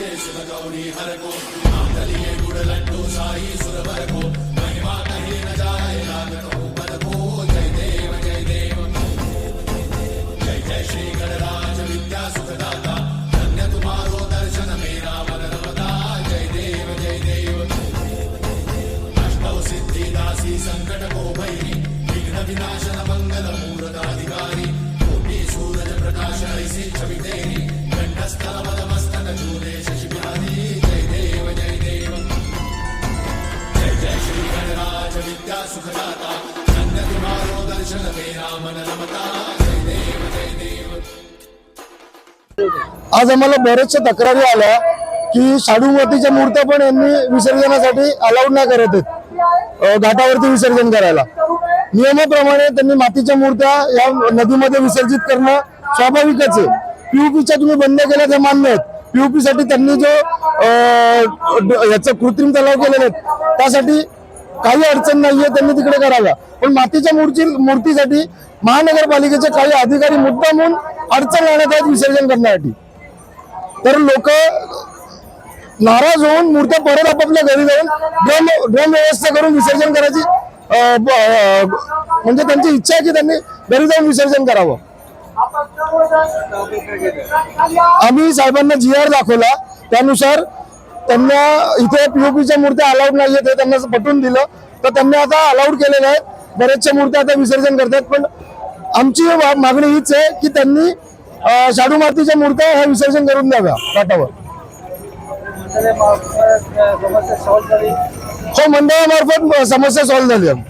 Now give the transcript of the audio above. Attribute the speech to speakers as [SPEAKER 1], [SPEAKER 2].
[SPEAKER 1] రాజే శివ గౌరీ హరకో మాతలియే గుడలంటూ సాయి సురవరకో మహిమా కహీన జాయ నాగకో పదకో జయ దేవ జయ దేవ జయ జయ శ్రీ గణరాజ విద్యా సుఖదాత ధన్య కుమారో దర్శన మేరా వరదవతా జయ దేవ జయ దేవ అష్టౌ సిద్ధి దాసి సంకట కో ప్రకాశ ఐసి చవితేరి
[SPEAKER 2] आज आम्हाला बऱ्याचशा तक्रारी आल्या की शाडूमातीच्या मूर्त्या पण यांनी विसर्जनासाठी अलाउड नाही करत आहेत. घाटावरती विसर्जन करायला. नियमाप्रमाणे त्यांनी मातीच्या मूर्त्या या नदीमध्ये विसर्जित करणं स्वाभाविकच आहे. पीयूपीच्या तुम्ही बंद केल्या ते मान्य आहेत. पीयूपी साठी त्यांनी जो याचा याचं कृत्रिम तलाव केलेले आहेत त्यासाठी काही अडचण नाहीये त्यांनी तिकडे कराव्या पण मातीच्या मूर्ती मूर्तीसाठी महानगरपालिकेचे काही अधिकारी मुद्दामून अडचण आणत आहेत विसर्जन करण्यासाठी. तर लोक नाराज होऊन मूर्त्या परत आपापल्या घरी जाऊन ड्रम ड्रम व्यवस्था करून विसर्जन करायची म्हणजे त्यांची इच्छा आहे की त्यांनी घरी जाऊन विसर्जन करावं. आम्ही साहेबांना जी आर दाखवला. त्यानुसार त्यांना इथे पीओपीच्या मूर्त्या अलाउड नाहीये ते त्यांना पटवून दिलं. तर त्यांनी आता अलाउड केलेल्या आहेत. बऱ्याचशा मूर्त्या आता विसर्जन करतात. पण आमची मागणी हीच आहे की त्यांनी शाडू मातीच्या मूर्त्या ह्या विसर्जन करून द्याव्या घाटावर. हो मंडळामार्फत समस्या सॉल्व्ह झाली आहे.